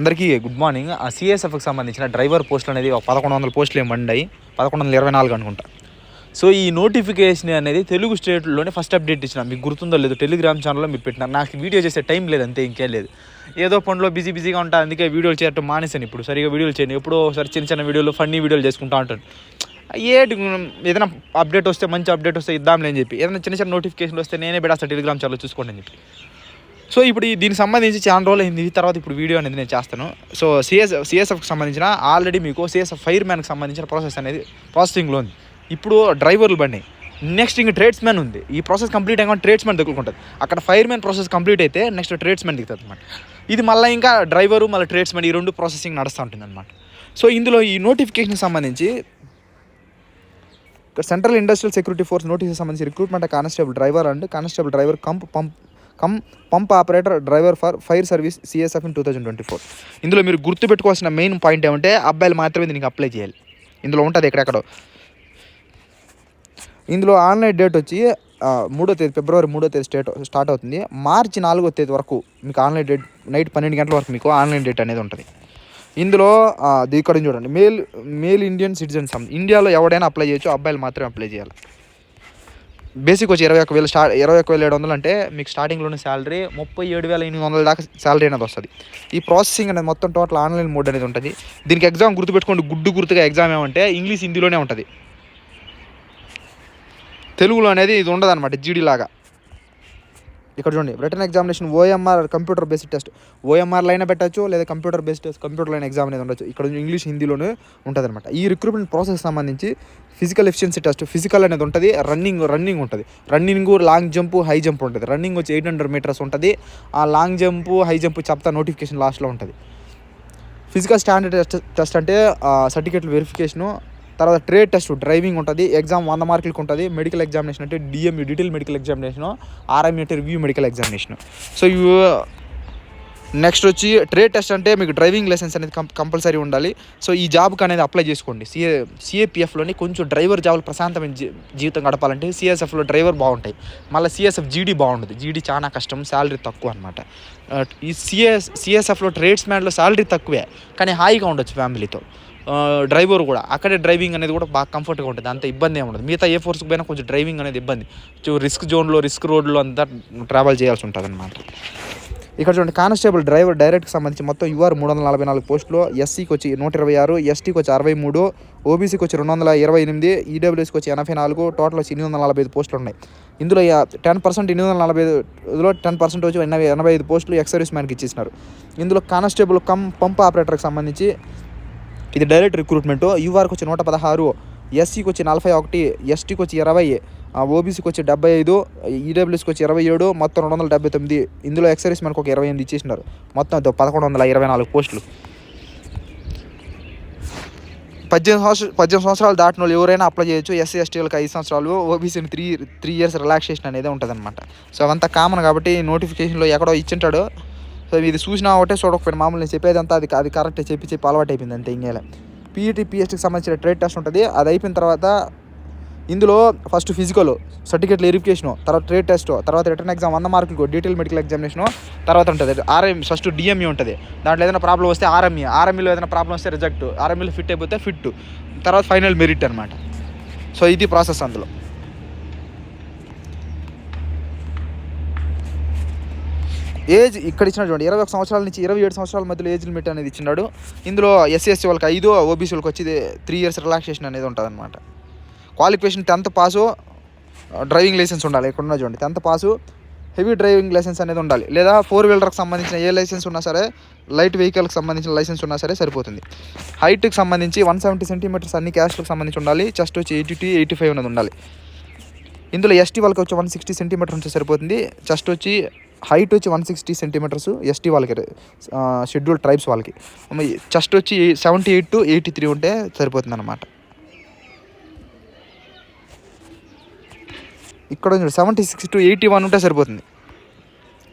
అందరికీ good morning. ఆ సిఎస్ఎఫ్కి సంబంధించిన డ్రైవర్ పోస్టులు అనేది ఒక పదకొండు వందల పోస్టులు ఏమి పదకొండు వందల ఇరవై నాలుగు అనుకుంటా. సో ఈ నోటిఫికేషన్ అనేది తెలుగు స్టేట్లోనే ఫస్ట్ అప్డేట్ ఇచ్చిన. మీకు గుర్తుందో లేదు టెలిగ్రామ్ ఛానల్లో మీరు పెట్టినారు నాకు వీడియో చేసే టైం లేదు అంతే ఇంకేం లేదు. ఏదో పనిలో బిజీ బిజీగా ఉంటా అందుకే వీడియోలు చేయటం మానేసాను ఇప్పుడు. సరిగా వీడియోలు చేయను. ఎప్పుడో సరి చిన్న చిన్న వీడియోలు ఫన్నీ వీడియోలు చేసుకుంటా ఉంటాను. ఏటి ఏదైనా అప్డేట్ వస్తే మంచి అప్డేట్ వస్తే ఇద్దాంలే అని చెప్పి. ఏదైనా చిన్న చిన్న నోటిఫికేషన్ వస్తే నేనే పెడేస్తాను టెలిగ్రామ్ ఛానల్ చూసుకోండి అని చెప్పి. సో ఇప్పుడు ఈ దీనికి సంబంధించి చాలా రోజులు అయింది. తర్వాత ఇప్పుడు వీడియో అనేది నేను చేస్తాను. సో సిఎస్ సిఎస్ఎఫ్కి సంబంధించిన ఆల్రెడీ మీకు సిఎస్ఎఫ్ ఫైర్ మ్యాన్కి సంబంధించిన ప్రాసెస్ అనేది ప్రాసెసింగ్లో ఉంది. ఇప్పుడు డ్రైవర్లు బండి. నెక్స్ట్ ఇంక ట్రేడ్స్ మ్యాన్ ఉంది. ఈ ప్రాసెస్ కంప్లీట్ అయ్యాక ట్రేడ్స్ మ్యాన్ దగ్గరుకుంటుంది. అక్కడ ఫైర్ మ్యాన్ ప్రాసెస్ కంప్లీట్ అయితే నెక్స్ట్ ట్రేడ్స్ మ్యాన్ దిగుతుంది అనమాట ఇది మళ్ళీ ఇంకా డ్రైవరు మళ్ళీ ట్రేడ్స్ మ్యాన్ ఈ రెండు ప్రాసెసింగ్ నడుస్తూ ఉంటుంది అనమాట సో ఇందులో ఈ నోటిఫికేషన్ సంబంధించి central industrial security force notice సంబంధించి recruitment constable driver and constable driver cum pump cum pump operator driver for fire service CISF in two thousand twenty four ఇందులో మీరు గుర్తుపెట్టుకోవాల్సిన మెయిన్ పాయింట్ ఏమంటే అబ్బాయిలు మాత్రమే దీనికి అప్లై చేయాలి. ఇందులో ఉంటుంది ఎక్కడెక్కడో. ఇందులో ఆన్లైన్ డేట్ వచ్చి మూడో తేదీ ఫిబ్రవరి మూడో తేదీ స్టేట్ స్టార్ట్ అవుతుంది. మార్చి నాలుగో తేదీ వరకు మీకు ఆన్లైన్ డేట్ నైట్ పన్నెండు గంటల వరకు మీకు ఆన్లైన్ డేట్ అనేది ఉంటుంది. ఇందులో ఇక్కడ చూడండి. మేల్ మేల్ ఇండియన్ సిటిజన్స్ ఇండియాలో ఎవడైనా అప్లై చేయొచ్చు అబ్బాయిలు మాత్రమే అప్లై చేయాలి. బేసిక్ వచ్చి ఇరవై ఒక వేలు స్టార్ట్ ఇరవై ఒక వేల ఏడు వందలు అంటే మీకు స్టార్టింగ్లోనే శాలరీ ముప్పై ఏడు వేల ఎనిమిది వందల దాకా శాలరీ అనేది వస్తుంది. ఈ ప్రాసెసింగ్ అనేది మొత్తం టోటల్ ఆన్లైన్ మోడ్ అనేది ఉంటుంది. దీనికి ఎగ్జామ్ గుర్తుపెట్టుకోండి. గుడ్డు గుర్తుగా ఎగ్జామ్ ఏమంటే ఇంగ్లీష్ హిందీలోనే ఉంటుంది. తెలుగులో అనేది ఇది ఉండదు అనమాట జీడీ లాగా. ఇక్కడ చూడండి written examination OMR computer based test ఓఎంఆర్లో అయినా పెట్టచ్చు లేదా computer based test computer line exam అనేది ఉండొచ్చు. ఇక్కడ ఇంగ్లీష్ హిందీలోనే ఉంటుంది అనమాట ఈ రిక్రూట్మెంట్ ప్రాసెస్ సంబంధించి ఫిజికల్ ఎఫిషియన్సీ టెస్ట్ ఫిజికల్ అనేది ఉంటుంది రన్నింగ్ రన్నింగ్ ఉంటుంది. Running long jump high jump ఉంటుంది. రన్నింగ్ వచ్చి ఎయిట్ హండ్రెడ్ మీటర్స్ ఉంటుంది. ఆ లాంగ్ జంప్ హై జంప్ చెప్తా నోటిఫికేషన్ లాస్ట్లో ఉంటుంది. ఫిజికల్ స్టాండర్డ్ టెస్ట్ టెస్ట్ అంటే సర్టిఫికేట్ వెరిఫికేషను తర్వాత ట్రేడ్ టెస్ట్ డ్రైవింగ్ ఉంటుంది ఎగ్జామ్ వంద మార్కులకు ఉంటుంది మెడికల్ ఎగ్జామినేషన్ అంటే DMU detail medical examination RMU అంటే రివ్యూ మెడికల్ ఎగ్జామినేషన్ సో ఇవి నెక్స్ట్ వచ్చి ట్రేడ్ టెస్ట్ అంటే మీకు డ్రైవింగ్ లైసెన్స్ అనేది కం కంపల్సరీ ఉండాలి. సో ఈ జాబ్కి అనేది అప్లై చేసుకోండి. సిఏ సిఏపిఎఫ్లోని కొంచెం డ్రైవర్ జాబులు ప్రశాంతమైన జీ- జీవితం గడపాలంటే సిఎస్ఎఫ్లో డ్రైవర్ బాగుంటాయి. మళ్ళీ సిఎస్ఎఫ్ జీడీ బాగుంటుంది జీడీ చాలా కష్టం శాలరీ తక్కువ అనమాట ఈ సిఎస్ సిఎస్ఎఫ్లో ట్రేడ్స్ మ్యాన్లో శాలరీ తక్కువే కానీ హాయిగా ఉండొచ్చు ఫ్యామిలీతో డ్రైవర్ కూడా. అక్కడే డ్రైవింగ్ అనేది కూడా బాగా కంఫర్ట్గా ఉంటుంది. అంత ఇబ్బంది ఏమి ఉండదు. మిగతా ఏ ఫోర్స్కి పోయినా కొంచెం డ్రైవింగ్ అనేది ఇబ్బంది. రిస్క్ జోన్లో రిస్క్ రోడ్లో అంతా ట్రావెల్ చేయాల్సి ఉంటుంది అనమాట ఇక్కడ చూడండి కానిస్టేబుల్ డ్రైవర్ డైరెక్ట్కి సంబంధించి మొత్తం యూఆర్ మూడు వందల నలభై నాలుగు పోస్టులు ఎస్సీకి వచ్చి నూట ఇరవై ఆరు ఎస్టీకి వచ్చి అరవై మూడు ఓబీసీకి వచ్చి రెండు వందల ఇరవై ఎనిమిది ఈడబ్ల్యూఎస్కి వచ్చి ఎనభై నాలుగు టోటల్ వచ్చి ఎనిమిది వందల నలభై ఐదు పోస్టులు ఉన్నాయి ఇందులో టెన్ పర్సెంట్ ఎనిమిది వందల నలభై ఐదులో టెన్ పర్సెంట్ వచ్చి ఎనభై ఎనభై ఐదు పోస్టులు ఎక్స్ సర్వీస్ మ్యాన్కి ఇచ్చేసినారు. ఇందులో కానిస్టేబుల్ కమ్ పంప్ ఆపరేటర్కి సంబంధించి ఇది డైరెక్ట్ రిక్రూట్మెంట్ యూఆర్కి వచ్చి నూట పదహారు ఎస్సీకి వచ్చి నలభై ఒకటి ఎస్టీకి వచ్చి ఇరవై ఓబీసీకి వచ్చి డెబ్బై ఐదు ఈడబ్ల్యూస్కి వచ్చి ఇరవై ఏడు మొత్తం రెండు వందల డెబ్బై తొమ్మిది. ఇందులో ఎక్సైజ్ మనకు ఒక ఇరవై ఎనిమిది ఇచ్చేసినారు. మొత్తం పదకొండు వందల ఇరవై నాలుగు పోస్టులు. పద్దెనిమిది సంవత్సరాలు పద్దెనిమిది సంవత్సరాలు దాటిన వాళ్ళు ఎవరైనా అప్లై చేయొచ్చు. ఎస్సీ ఎస్టీలకు ఐదు సంవత్సరాలు ఓబీసీని త్రీ త్రీ ఇయర్స్ రిలాక్సేషన్ అనేది ఉంటుంది అనమాట సో అవంతా కామన్ కాబట్టి నోటిఫికేషన్లో ఎక్కడో ఇచ్చింటాడు. సో ఇది చూసినా ఒకటే చూడకపోయినా మామూలు నేను చెప్పేదంతా అది అది కరెక్ట్ చెప్పి చెప్పి అలవాటు అయిపోయింది అంతే ఇంకేలే పీఈటీ పిఎస్టీకి సంబంధించిన ట్రేడ్ టెస్ట్ ఉంటుంది. అది అయిపోయిన తర్వాత ఇందులో ఫస్ట్ ఫిజికల్ సర్టిఫికేట్ వెరిఫికేషను తర్వాత ట్రేడ్ టెస్ట్ తర్వాత రిటర్న్ ఎగ్జామ్ వంద మార్కులకు డీటెయిల్ మెడికల్ ఎగ్జామినేషను తర్వాత ఉంటుంది. ఆర్ఎం ఫస్ట్ డిఎంఈ ఉంటుంది. దాంట్లో ఏదైనా ప్రాబ్లం వస్తే ఆర్ఎంఈ ఆర్ఎంఈలో ఏదైనా ప్రాబ్లం వస్తే రిజెక్ట్ ఆర్ఎంఈలో ఫిట్ అయిపోతే ఫిట్ తర్వాత ఫైనల్ మెరిట్ అనమాట సో ఇది ప్రాసెస్ అందులో. ఏజ్ ఇక్కడ ఇచ్చిన చూడండి ఇరవై ఒక సంవత్సరాల నుంచి ఇరవై ఏడు సంవత్సరాల మధ్యలో ఏజ్ లిమిట్ అనేది ఇచ్చినాడు. ఇందులో ఎస్సీ ఎస్సీ వాళ్ళకి ఐదు ఓబీసీ వాళ్ళకి వచ్చి త్రీ ఇయర్స్ రిలాక్సేషన్ అనేది ఉంటుంది అనమాట qualification tenth pass driving licence ఉండాలి. ఇక్కడ ఉన్న చూడండి tenth pass heavy driving licence అనేది ఉండాలి. లేదా ఫోర్ వీలర్కి సంబంధించిన ఏ లైసెన్స్ ఉన్నా సరే లైట్ వెహికల్కి సంబంధించిన లైసెన్స్ ఉన్నా సరే సరిపోతుంది. హైట్కి సంబంధించి వన్ సెవెంటీ సెంటీమీటర్స్ అన్ని క్యాస్ట్లకు సంబంధించి ఉండాలి. చెస్ట్ వచ్చి ఎయిటీ టు ఎయిటీ ఫైవ్ అనేది ఉండాలి. ఇందులో ఎస్టీ వాళ్ళకి వచ్చి వన్ సిక్స్టీ సెంటీమీటర్ ఉంటే సరిపోతుంది. చెస్ట్ వచ్చి హైట్ వచ్చి వన్ సిక్స్టీ సెంటీమీటర్స్ ఎస్టీ వాళ్ళకి షెడ్యూల్ ట్రైబ్స్ వాళ్ళకి. చెస్ట్ వచ్చి seventy eight to eighty three ఉంటే సరిపోతుంది అనమాట ఇక్కడ seventy six to eighty one ఉంటే సరిపోతుంది.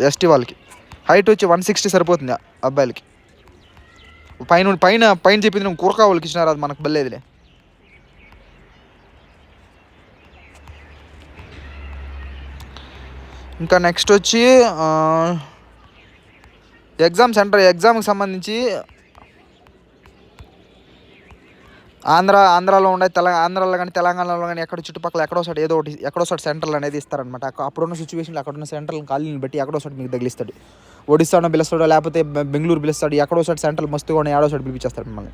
ఎస్టీ వాళ్ళకి. హైట్ వచ్చి వన్ సిక్స్టీ సరిపోతుంది ఆ అబ్బాయిలకి. పైన పైన పైన చెప్పింది నువ్వు కూరకా వాళ్ళకి ఇచ్చినారు అది మనకు బల్లేదులే ఇంకా నెక్స్ట్ వచ్చి ఎగ్జామ్ సెంటర్ ఎగ్జామ్కి సంబంధించి ఆంధ్ర ఆంధ్రాలో ఉండే తెలంగాణ ఆంధ్రాలో కానీ తెలంగాణలో కానీ ఎక్కడ చుట్టుపక్కల ఎక్కడో సైడ్ ఏదో ఒకటి ఎక్కడో ఒకటి సెంటర్లు అనేది ఇస్తారనమాట అప్పుడున్న సిచ్యువేషన్లో అక్కడ ఉన్న సెంటర్లు ఖాళీని బట్టి ఎక్కడో మీకు తగిలిస్తాడు. ఒడిస్తాడో పిలుస్తాడో లేకపోతే బెంగళూరు పిలుస్తాడు ఎక్కడో ఒకటి సెంటర్లు మస్తుగా ఉన్నాయి ఏడో ఒకటి పిలిపించేస్తాడు మిమ్మల్ని.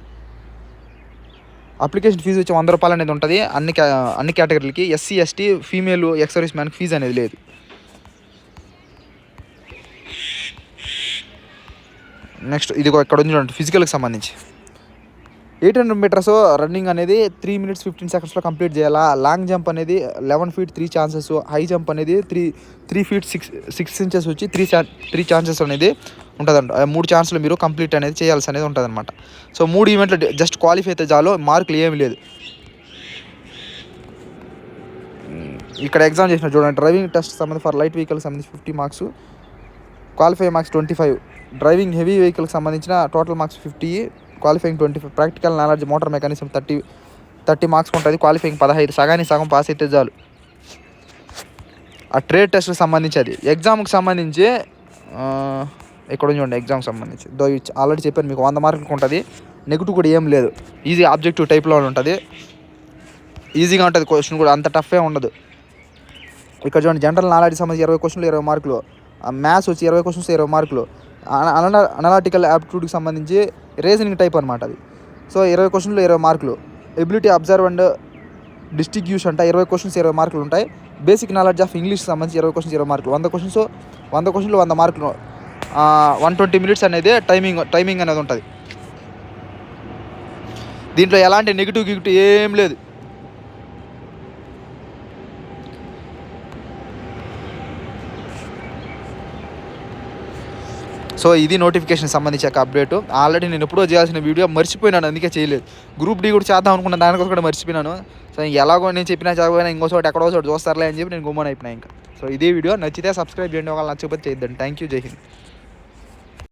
అప్లికేషన్ ఫీజు వచ్చి వంద రూపాయలు అనేది ఉంటుంది. అన్ని అన్ని కేటగిరీలకి ఎస్సీ ఎస్టీ ఫీమేల్ ఎక్స్ సర్వీస్ మ్యాన్కి ఫీజు అనేది లేదు. నెక్స్ట్ ఇదిగో ఇక్కడ ఉంది చూడండి ఫిజికల్కి సంబంధించి. ఎయిట్ హండ్రెడ్ మీటర్స్ రన్నింగ్ అనేది త్రీ మినిట్స్ ఫిఫ్టీన్ సెకండ్స్లో కంప్లీట్ చేయాలా? లాంగ్ జంప్ అనేది eleven feet three chances high jump అనేది three three feet six six inches వచ్చి త్రీ త్రీ ఛాన్సెస్ అనేది ఉంటుందంట. ఆ మూడు ఛాన్సులు మీరు కంప్లీట్ అనేది చేయాల్సి అనేది ఉంటుందన్నమాట. సో మూడు ఈవెంట్లు జస్ట్ క్వాలిఫై అయితే చాలు మార్కులు ఏమి లేదు. ఇక్కడ ఎగ్జామ్ చేసిన చూడండి డ్రైవింగ్ టెస్ట్ సంబంధించి ఫర్ లైట్ వెహికల్ సంబంధించి fifty marks qualify marks twenty five. Driving heavy వెహికల్కి సంబంధించిన total marks fifty. Qualifying twenty five. Practical knowledge motor mechanism thirty thirty marks ఉంటుంది. క్వాలిఫైయింగ్ పదహైదు. సగానికి సగం పాస్ అయితే చాలు. ఆ ట్రేడ్ టెస్ట్కి సంబంధించి అది ఎగ్జామ్కి సంబంధించి ఎక్కడ ఇక్కడ చూడండి ఎగ్జామ్కి సంబంధించి. దో ఆల్రెడీ చెప్పాను మీకు వంద మార్కులకు ఉంటుంది. నెగిటివ్ కూడా ఏం లేదు. ఈజీ ఆబ్జెక్టివ్ టైప్లో ఉంటుంది. ఈజీగా ఉంటుంది క్వశ్చన్ కూడా. అంత టఫే ఉండదు. ఇక్కడ చూడండి జనరల్ నాలెడ్జ్ సంబంధించి ఇరవై క్వశ్చన్లు ఇరవై మార్కులు. మ్యాథ్స్ వచ్చి ఇరవై క్వశ్చన్స్ ఇరవై మార్కులు. అనలాటికల్ యాప్టిట్యూడ్కి సంబంధించి రీజనింగ్ టైప్ అనమాట అది. సో ఇరవై క్వశ్చన్లు ఇరవై మార్కులు. ఎబిలిటీ అబ్జర్వ్ అండ్ డిస్ట్రిబ్యూషన్ అంటే ఇరవై క్వశ్చన్స్ ఇరవై మార్కులు ఉంటాయి. బేసిక్ నాలెడ్జ్ ఆఫ్ ఇంగ్లీష్ సంబంధించి ఇరవై క్వశ్చన్స్ ఇరవై మార్కులు. వంద క్వశ్చన్స్ వంద క్వశ్చన్లు వంద మార్కులు. వన్ ట్వంటీ మినిట్స్ అనేది టైమింగ్ టైమింగ్ అనేది ఉంటుంది. దీంట్లో ఎలాంటి నెగిటివ్ గిగిటివ్ ఏం లేదు. సో ఇది నోటిఫికేషన్ సంబంధించి ఒక అప్డేట్ ఆల్రెడీ నేను ఎప్పుడో చేయాల్సిన వీడియో మర్చిపోయినాను అందుకే చేయలేదు. గ్రూప్ డి కూడా చేద్దాం అనుకున్న దానికోసం కూడా మర్చిపోయినాను. సో ఎలాగో నేను చెప్పినా చదవకపోయినా ఇంకో చోట ఎక్కడో చోట చూస్తారులే అని చెప్పి నేను గుమ్మని అయిపోయినా ఇంకా. సో ఇదే వీడియో నచ్చితే సబ్స్క్రైబ్ చేయండి. ఒకవేళ నచ్చకపోతే చేద్దాం థ్యాంక్ యూ జై హింద్